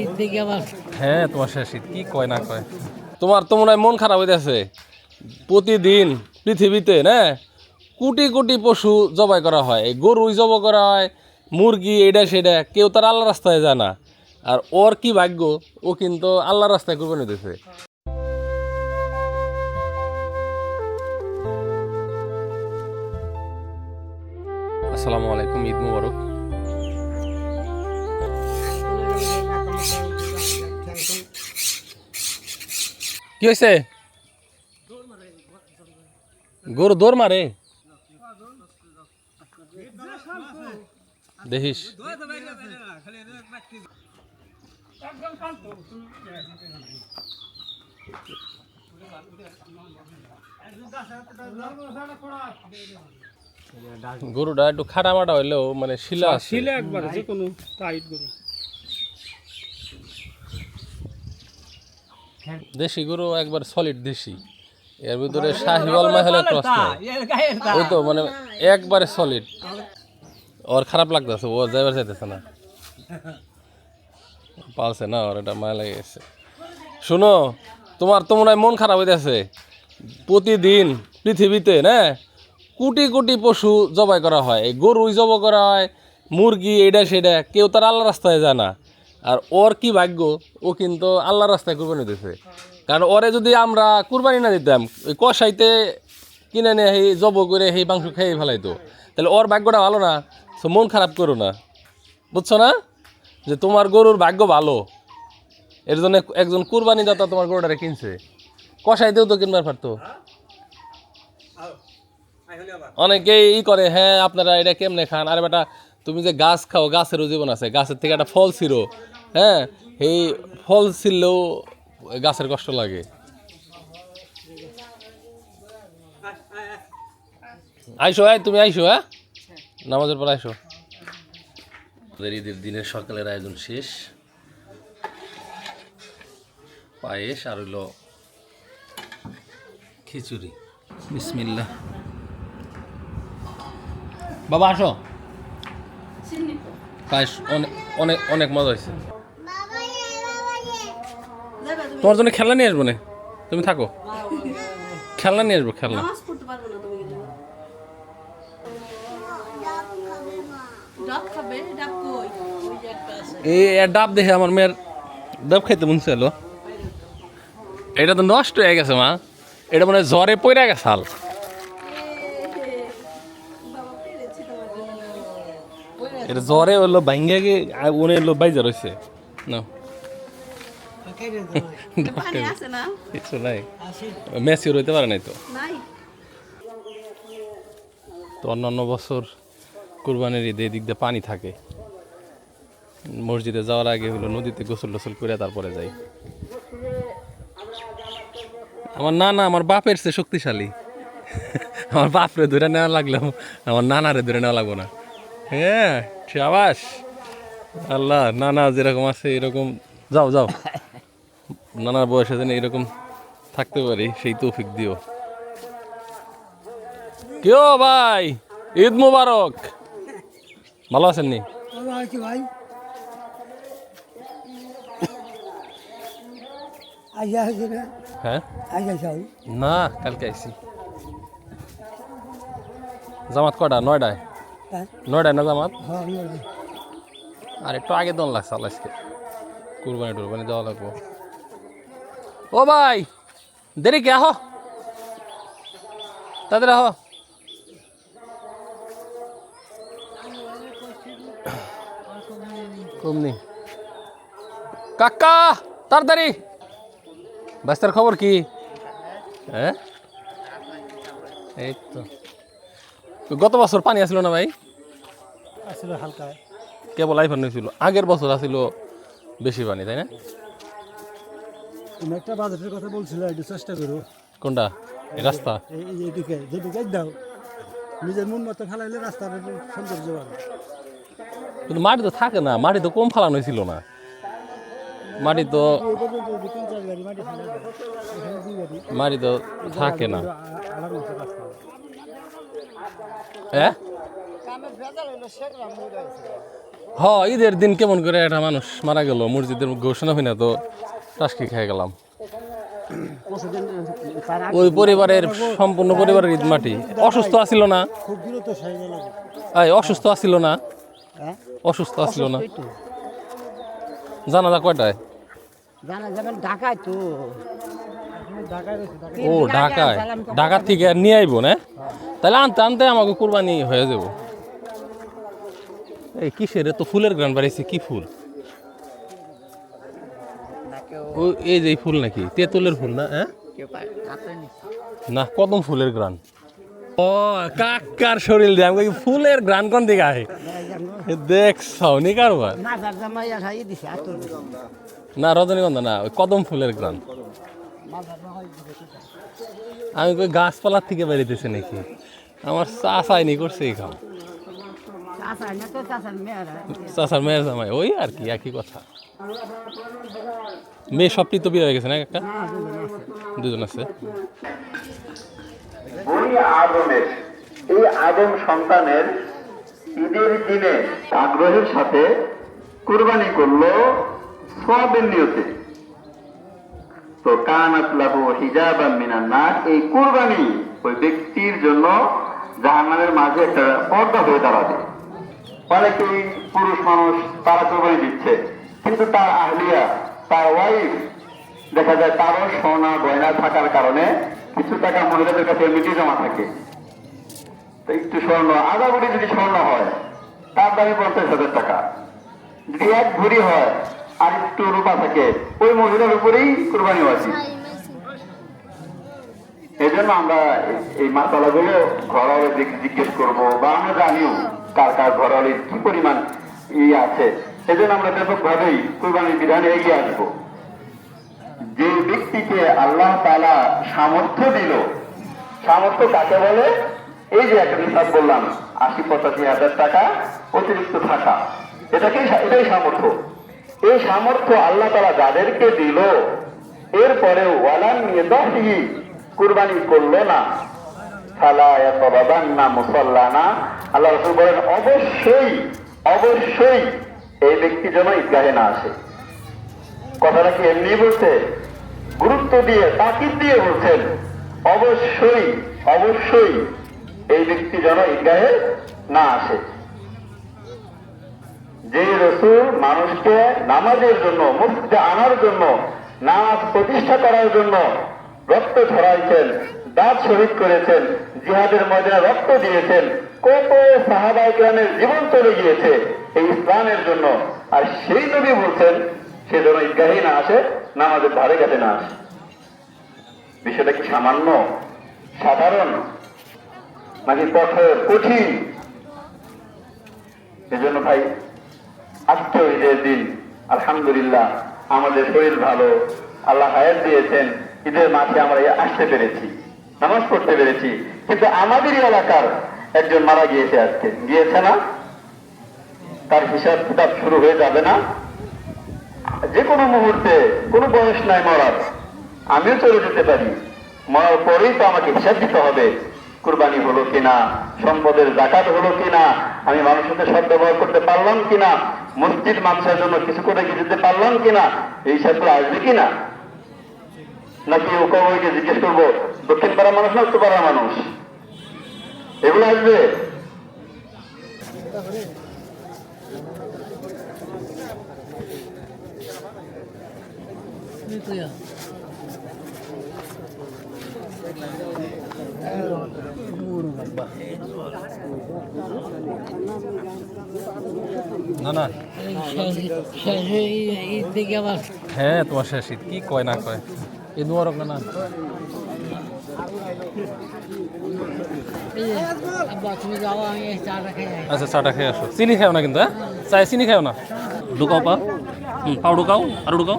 ঈদ হ্যাঁ তোমার শেষ শীত কি কয় না কয়? তোমার তো মনে হয় মন খারাপ হইতেছে প্রতিদিন পৃথিবীতে, না, কোটি কোটি পশু জবাই করা হয়। গরুই জব করা হয়, মুরগি, এটা সেটা, কেউ তার আল্লাহ রাস্তায় যায় না। আর ওর কি ভাগ্য? ও কিন্তু আল্লাহ রাস্তায় কুরবানি দিতেছে আসসালামু আলাইকুম ঈদ মুবারক। কি হয়েছে? গরু দৌড় মারে? দেখিস। গরুটা একটু খাটা মাটা হইলেও মানে শিলা। ছিলে একবার যে কোনো টাইট গরু। দেশি গরু একবার সলিড দেশি। এর ভিতরে শাহিওয়াল মাহেলের ক্রস ওই তো মানে একবারে সলিড ওর খারাপ লাগতেছে ও যাইবার চাইতেছে না। পালছে না ওর এটা মায়া লেগে গেছে। শুনো তোমার তো মনে হয় মন খারাপ হইতেছে। প্রতিদিন পৃথিবীতে না? কোটি কোটি পশু জবাই করা হয়, এই গরুই জব করা হয়, মুরগি এটা সেটা কেউ তার আল্লাহ রাস্তায় যায় না। আর ওর কি ভাগ্য? ও কিন্তু আল্লাহ রাস্তায় কুরবানি দিতেছে কারণ ওরে যদি আমরা কুরবানি না দিতাম, ওই কষাইতে কিনে নিয়ে সেই জব করে সেই মাংস খেয়ে ফেলাইতো। তাহলে ওর ভাগ্যটা ভালো না, তো মন খারাপ করো না। বুঝছ না? যে তোমার গরুর ভাগ্য ভালো। এর জন্য একজন কুরবানি দাতা তোমার গরুটারে কিনছে। কষাইতেও তো কিনবার পারতো। অনেকেই ই করে হ্যাঁ আপনারা এটা কেমনে খান? আর বেটা, তুমি যে গাছ খাও, গাছেরও জীবন আছে। গাছের থেকে একটা ফল ছিল হ্যাঁ এই ফল ছিললেও গাছের কষ্ট লাগে। আইসো আয় তুমি আইসো হ্যাঁ? নামাজের পর আইসো। ঈদের দিনের সকালের আয়োজন শেষ। পায়েস আর হইল খিচুড়ি। বিসমিল্লা বাবা আসো। পায়েস অনেক অনেক অনেক মজা হয়েছে। তোমার জন্য খেলনা নিয়ে আসব না। তুমি থাকো। খেলনা নিয়ে আসব খেলনা। এই ডাব দেখে আমার মেয়ের ডাব খাইতে মন ছিল এটা তো নষ্ট হয়ে গেছে মা। এটা মানে জ্বরে পড়ে গেছে হাল। এটা জ্বরে হলো ভাঙ্গে গিয়ে উনি হলো বাইজা রয়েছে না পানি আছে না? কিছু নাই। মেসিও রইতে পারে নাই তো? তো অন্যান্য বছর কুরবানির ঈদে এদিক দিয়ে পানি থাকে। মসজিদে যাওয়ার আগে হলো নদীতে গোসল টোসল করে তারপরে যাই। আমার নানা আমার বাপের চেয়ে শক্তিশালী। আমার বাপরে ধরে নেওয়া লাগলেও আমার নানারে ধরে নেওয়া লাগবো না। হ্যাঁ সাবাস। আল্লাহ নানা যেরকম আছে এরকম। যাও যাও। নানার বয়সে যেন এরকম থাকতে পারি সেই তৌফিক দিও। কেউ ভাই? ঈদ মুবারক। ভালো আছেন নি? ভাই। না? হ্যাঁ? না কালকে আইসি জামাত কটা? নয়টায়? নয়টায় না জামাত? হ্যাঁ আর একটু আগে দন লাগছে আল্লাহকে কুরবানি টুরবানি দেওয়া লাগবো। ও ভাই দেরি কে? আহ। তাদের আহ। কমনি কাকা তাড়াতাড়ি। বাস্তার খবর কি? হ্যাঁ? এই তো। গত বছর পানি আসলো না ভাই? আসলে হালকা। কেবল আইফোন হয়েছিল আগের বছর আসছিল বেশি পানি তাই না? তুমি একটা বাজেটের কথা বলছিল একটু চেষ্টা করো। কোনটা? রাস্তা? এই এই যেদিকে দাও নিজের মন মতো ফেলাইলে রাস্তার সৌন্দর্য বাড়ে। কিন্তু মাটি তো থাকে না মাটি তো কম ফালানো হয়েছিল না। মাটি তো মাটি তো থাকে না। হ্যাঁ? হ ঈদের দিন কেমন করে একটা মানুষ মারা গেল মসজিদের ঘোষণা হয় না তো টাসকি খেয়ে গেলাম। ওই পরিবারের সম্পূর্ণ পরিবারের ঈদ মাটি। অসুস্থ আছিল না? এই অসুস্থ আছিল না? হ্যাঁ? অসুস্থ আছিল না? জানাজা কয়টায়? ঢাকায় তো। ও ঢাকায়। ঢাকা থেকে আর নিয়ে আইব না? তাহলে আনতে আনতে আমাকে কুরবানি হয়ে যাব। এই কিসের? তো ফুলের গ্রান বাড়িয়েছে কি ফুল? ও, এই যে ফুল নাকি? তেঁতুলের ফুল না হ্যাঁ? না, কদম ফুলের গ্রান ও, কাকার শরীর দিয়ে, আমি ফুলের গ্রান কোন দিকে আহে? দেখছ নি কারবার। না, রজনীগন্ধা না, ওই কদম ফুলের গ্রান আমি কই গাছপালার থেকে বেরিতেছে নাকি? আমার চা চাইনি করছে এই কাম চাষার মেয়েরা জামাই ওই আর কি একই কথা। মেয়ে সবটি তো বিয়ে হয়ে গেছে না একটা? দুজন আছে। আদমের এই আদম সন্তানের ঈদের দিনে আগ্রহের সাথে কুরবানি করল সবের নিয়তে। তো কানাত লাহু হিজাবান মিনান নার এই কুরবানি ওই ব্যক্তির জন্য জাহান্নামের মাঝে একটা পর্দা হয়ে দাঁড়াবে। অনেকেই পুরুষ মানুষ তারা কুরবানি দিচ্ছে। কিন্তু তার আহলিয়া, তার ওয়াইফ দেখা যায় তারও সোনা গয়না থাকার কারণে কিছু টাকা মহিলাদের কাছে এমনিতেই জমা থাকে। তো একটু স্বর্ণ আধা ভরি যদি স্বর্ণ হয়, তার দামি পঞ্চাশ হাজার টাকা। যদি এক ভরি হয় আর একটু রূপা থাকে, ওই মহিলার উপরেই কোরবানি আছে এই জন্য আমরা এই- মাসালাগুলো ঘরওয়ালে জিজ্ঞেস করব বা আমরা জানিও কার কার ঘরওয়ালে কি পরিমাণ ই আছে। এই জন্য আমরা ব্যাপকভাবেই কোরবানির বিধানে এগিয়ে আসব। যে ব্যক্তিকে আল্লাহ তালা সামর্থ্য দিল, সামর্থ্য কাকে বলে? এই যে একটা হিসাব বললাম, আশি পঁচাশি হাজার টাকা অতিরিক্ত থাকা। এটাকেই এটাই সামর্থ্য। এই সামর্থ্য আল্লাহ তালা যাদেরকে দিল এরপরে ওয়ালান নিয়ে কুরবানি করল না। অবশ্যই অবশ্যই এই ব্যক্তি যেন না আসে। কথাটা অবশ্যই অবশ্যই এই ব্যক্তি যেন ঈদগাহে না আসে। যে রসুল মানুষকে নামাজের জন্য মসজিদে আনার জন্য, নামাজ প্রতিষ্ঠা করার জন্য রক্ত ছড়াইছেন, দাঁত শহীদ করেছেন, জিহাদের ময়দানে রক্ত দিয়েছেন, কত সাহাবাই গ্রামের জীবন চলে গিয়েছে এই ইসলামের জন্য। আর সেই নবী বলছেন, সে যেন ঈদগাহে না আসে, নামাজের ধারে কাছে না আসে। বিষয়টা কি সামান্য? সাধারণ? নাকি কঠোর, কঠিন? এজন্য ভাই আজকে ঈদের দিন, আলহামদুলিল্লাহ, আমাদের শরীর ভালো, আল্লাহ হায়াত দিয়েছেন। ঈদের মাঠে আমরা আসতে পেরেছি, নামাজ পড়তে পেরেছি, কিন্তু আমাদেরই এলাকার একজন মারা গিয়েছে আজকে। গিয়েছে না? তার হিসাব কিতাব শুরু হয়ে যাবে না? যে কোনো মুহূর্তে, কোনো বয়স নাই মরার। আমিও চলে যেতে পারি। মরার পরেই তো আমাকে হিসাব দিতে হবে, কুরবানি হলো কিনা, সম্পদের জাকাত হলো কিনা, আমি মানুষের সাথে সদ ব্যবহার করতে পারলাম কিনা, মসজিদ মানুষের জন্য কিছু করে দিতে পারলাম কিনা, এই হিসাবগুলো আসবে কিনা? নাকি ও কবইকে জিজ্ঞেস করব? দক্ষিণ পাড়ার মানুষ না উত্তর পাড়ার মানুষ? এগুলো আসবে? না না। হ্যাঁ তোমার শেষ কি কয় না কয়? চাটা খেয়ে যাই আচ্ছা চাটা খেয়ে আসো। চিনি খাও না কিন্তু হ্যাঁ? চাই চিনি খাও না। ঢুকাও পা। হুম পাও ঢুকাও আরও ঢুকাও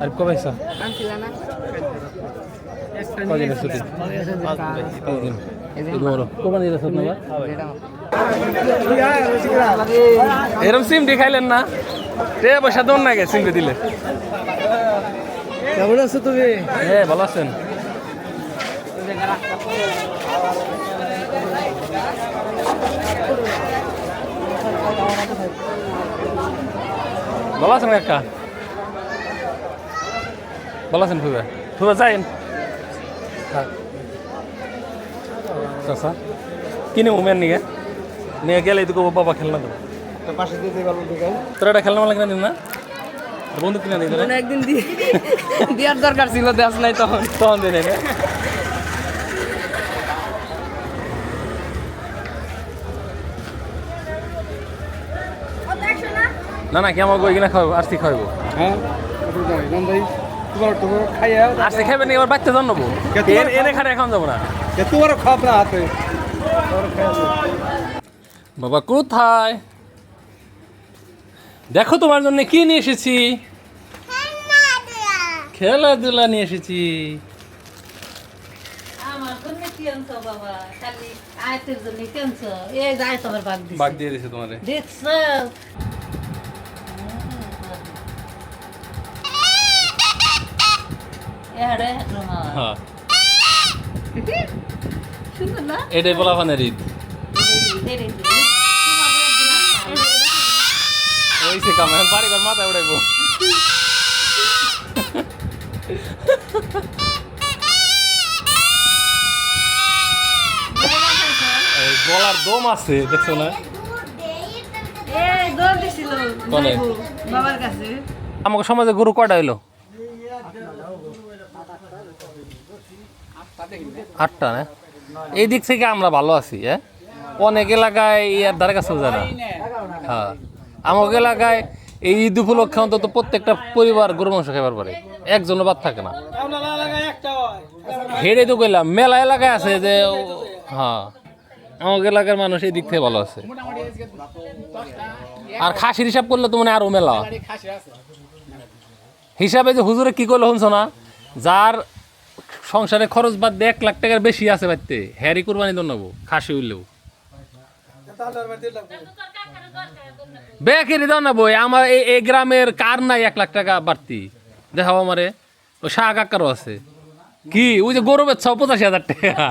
আর কবে আইসা কদিন ছুটি পাঁচ দিন ঈদ মোবারক কোরবানি ঈদ আছে আপনার এরকম সিমটি খাইলেন না? পয়সা দন না গে সিমটি দিলে। কেমন আছো তুমি? হ্যাঁ ভালো আছেন। ভালো আছেন ভালো আছেন ফুবে ফুবে যাইন। চাষা কিনে উমেন নিয়ে নিয়ে গেলে তো বাবা খেলনা দেবো। পাশে দিতে পারব দেখেন এটা খেলনা মালা কিনে দিন না? বন্ধু কিনে তোরা একদিন দেওয়ার দরকার ছিল নাই তখন। তখন দিন না? না না কি আমার গই কিনা খাওয়াবো? আরসি খাওয়াবো। হ্যাঁ আরসি এবার বাচ্চা এনে খানে এখন যাব না। খাওয়া হাতে। বাবা কোথায়? দেখো তোমার জন্য কি নিয়ে এসেছি? খেলাধুলা। নিয়ে এসেছি। তোমার বাগ দিয়ে দিয়েছে তোমারে। দেখছ? এহারে রমা হ্যাঁ। এটাই বলা ফানের ঈদ। সে কাম বাড়ি ঘর মাথায় উড়াইবো। গলার দম আছে দেখছ না? আমাকে সমাজে গরু কটা হইল? আটটা না? এই দিক থেকে আমরা ভালো আছি হ্যাঁ? অনেক এলাকায় ইয়ার ধারে কাছেও যায় না। হ্যাঁ। আমাকে এলাকায় এই ঈদ উপলক্ষে অন্তত প্রত্যেকটা পরিবার গরু মাংস খাবার পারে। একজন বাদ থাকে না। হেরে তো কইলাম মেলা এলাকায় আছে যে হ্যাঁ। আমাকে এলাকার মানুষ এই দিক থেকে ভালো আছে। আর খাসির হিসাব করলে তো মানে আরও মেলা। হিসাবে যে হুজুরে কি করল শুনছো না? যার সংসারে খরচ বাদ দিয়ে এক লাখ টাকার বেশি আছে বাড়তে হ্যারি কুরবানি তো নেব, খাসি উঠলেও বেকেরি দাও না বই আমার এই গ্রামের কার নাই এক লাখ টাকা বাড়তি? দেখাও আমারে। ও শাহ কাকারও আছে। কি? ওই যে গরু বেচছ পঁচাশি হাজার টাকা।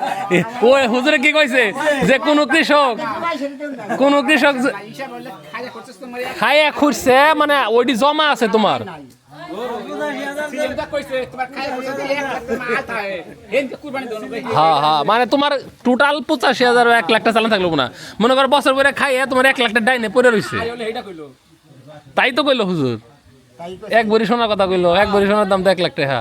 ওই হুজুরে কি কইছে? যে কোনো কৃষক কোন কৃষক যে- খাইয়া খুঁজছে মানে ওইটি জমা আছে তোমার। হ্যাঁ হ্যাঁ মানে তোমার টোটাল পঁচাশি হাজার এক লাখটা চালান থাকল না মনে করো বছর পরে খাইয়ে তোমার এক লাখটা ডাইনে পড়ে রয়েছে তাই তো কইলো হুজুর। এক বড়ি সোনার কথা কইলো এক বড়ি সোনার দাম তো এক লাখ টাকা।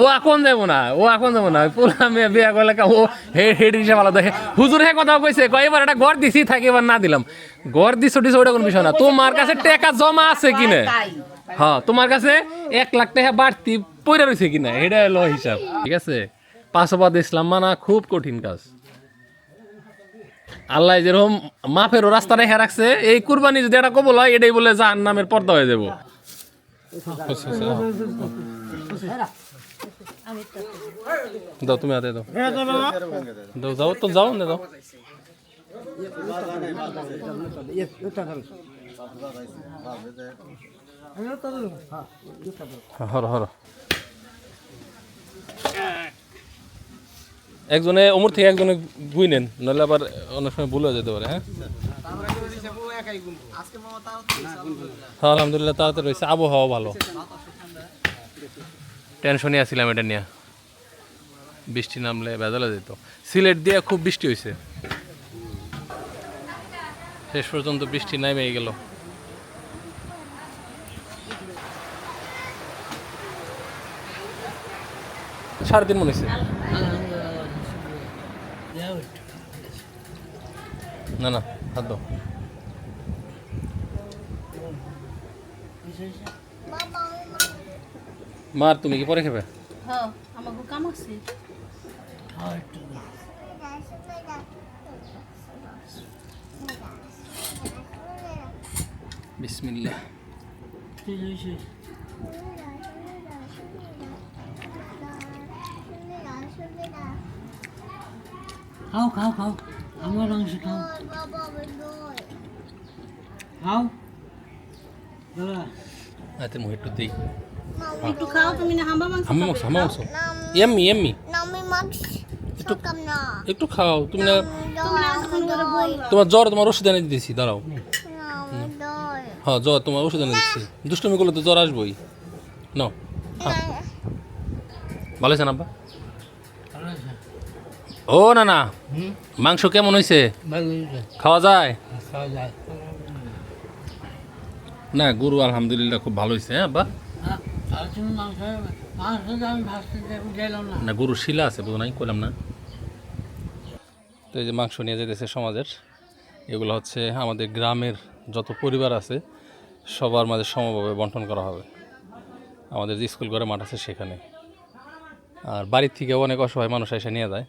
ও এখন যাব না, ও এখন যাব না। পুরা মেয়ে বিয়া করলে ও হে হেড হিসেবে ভালো দেখে হুজুর হে কথা কইছে, কয়, এবার একটা ঘর দিছি, থাকি, এবার না দিলাম। ঘর দিছো দিছো ওটা কোনো বিষয় না। তোমার কাছে টাকা জমা আছে কিনে? হ্যাঁ তোমার কাছে এক লাখ টাকা বাড়তি পয়রা রয়েছে কিনা? এটা হলো হিসাব। ঠিক আছে? পাশাপাশি ইসলাম মানা খুব কঠিন কাজ। আল্লাহ যেরকম মাফেরও রাস্তা রেখে রাখছে, এই কুরবানি যদি এটা কবল হয়, এটাই বলে জাহান নামের পর্দা হয়ে যাব। দাও তুমি হাতে দাও। দাও যাও তো যাও না দাও। হর হর। একজনে অমর থেকে একজনে গুই নেন নাহলে আবার অনেক সময় ভুল হয়ে যেতে পারে হ্যাঁ? হ্যাঁ আলহামদুলিল্লাহ তাড়াতাড়ি রয়েছে। আবহাওয়া ভালো। টেনশনই আছিলাম এটা নিয়ে। বৃষ্টি নামলে ভেজালে যেত। সিলেট দিয়ে খুব বৃষ্টি হয়েছে। শেষ পর্যন্ত বৃষ্টি নেমে গেল। সাড়ে তিন মনে হয়েছে। না না, হাত মার তুমি কি পরে খাবে? হ্যাঁ আমাকে কাম আছে। বিসমিল্লাহ। খাও খাও খাও। আমার মাংস খাও। খাও। হাতে মুখ একটু দিই। একটু খাও তুমি না হাম্বা মাংস হাম্মা মাংস হাম্মা মাংস. Itu- Sokam na. একটু খাও তুমি না তোমার জ্বর তোমার ওষুধ এনে দিয়েছি দাঁড়াও। হ্যাঁ জ্বর তোমার ওষুধ এনে দিচ্ছি দুষ্টমি করলে তো জ্বর আসবোই। ন। ভালো হয়েছে না আব্বা ও না না। মাংস কেমন হয়েছে খাওয়া যায়? খাওয়া যায়। না গরু আলহামদুলিল্লাহ খুব ভালো হয়েছে হ্যাঁ আব্বা? না গরুর শিলা আছে বুঝো নাই করলাম না। তো এই যে মাংস নিয়ে যেতেছে সমাজের, এগুলো হচ্ছে আমাদের গ্রামের যত পরিবার আছে, সবার মাঝে সমভাবে বন্টন করা হবে। আমাদের যে স্কুল ঘরে মাঠ আছে সেখানে। আর বাড়ির থেকে অনেক অসহায় মানুষ এসে নিয়ে যায়।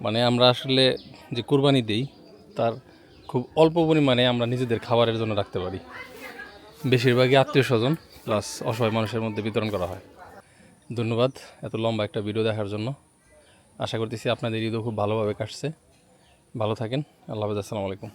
মানে আমরা আসলে যে কুরবানি দিই, তার খুব অল্প পরিমাণে আমরা নিজেদের খাবারের জন্য রাখতে পারি। বেশিরভাগই আত্মীয় স্বজন প্লাস অসহায় মানুষের মধ্যে বিতরণ করা হয়। ধন্যবাদ এত লম্বা একটা ভিডিও দেখার জন্য। আশা করতেছি আপনাদের ঈদও খুব ভালোভাবে কাটছে। ভালো থাকেন। আল্লাহ হাফেজ। আসসালামু আলাইকুম।